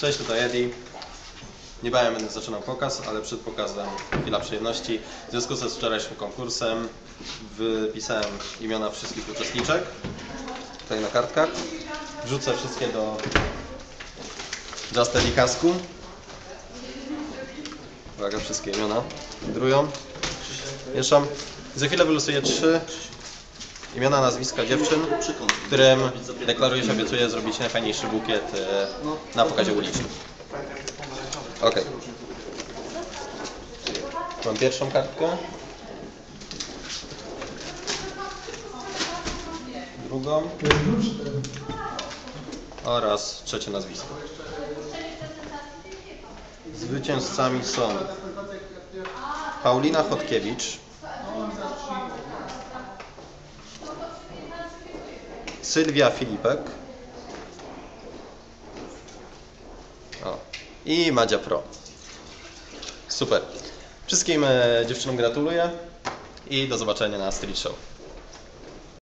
Cześć, tutaj Eddie. Niebawem będę zaczynał pokaz, ale przed pokazem chwila przyjemności. W związku ze wczorajszym konkursem wypisałem imiona wszystkich uczestniczek. Tutaj na kartkach. Wrzucę wszystkie do Just Eddie kasku. Uwaga, wszystkie imiona wędrują. Mieszam. Za chwilę wylosuję trzy imiona, nazwiska dziewczyn, którym deklaruję się, obiecuję zrobić najfajniejszy bukiet e, na pokazie ulicznym. Ok. Mam pierwszą kartkę. Drugą. Oraz trzecie nazwisko. Zwycięzcami są Paulina Chodkiewicz, Sylwia Filipek o, i Madzia Pro. Super. Wszystkim e, dziewczynom gratuluję i do zobaczenia na Street Show.